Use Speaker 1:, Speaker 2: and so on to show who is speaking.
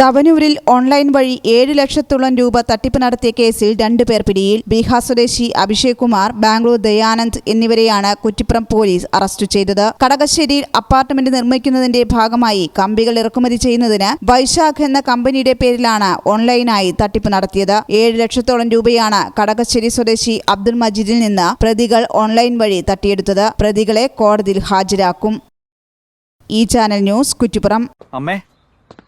Speaker 1: തവനൂരിൽ online വഴി ഏഴ് ലക്ഷത്തോളം രൂപ തട്ടിപ്പ് നടത്തിയ കേസിൽ രണ്ടുപേർ പിടിയിൽ. ബീഹാർ സ്വദേശി അഭിഷേക് കുമാർ ബാംഗ്ലൂർ ദയാനന്ദ് എന്നിവരെയാണ് കുറ്റിപ്പുറം പോലീസ് അറസ്റ്റ് ചെയ്തത്. കടകശ്ശേരിയിൽ അപ്പാർട്ട്മെന്റ് നിർമ്മിക്കുന്നതിന്റെ ഭാഗമായി കമ്പികൾ ഇറക്കുമതി ചെയ്യുന്നതിന് വൈശാഖ് എന്ന കമ്പനിയുടെ പേരിലാണ് ഓൺലൈനായി തട്ടിപ്പ് നടത്തിയത്. ഏഴ് ലക്ഷത്തോളം രൂപയാണ് കടകശ്ശേരി സ്വദേശി അബ്ദുൾ മജീദിൽ നിന്ന് പ്രതികൾ ഓൺലൈൻ വഴി തട്ടിയെടുത്തത്. പ്രതികളെ കോടതിയിൽ ഹാജരാക്കും. ഈ ചാനൽ ന്യൂസ് കുറ്റിപ്പുറം.
Speaker 2: അമ്മേ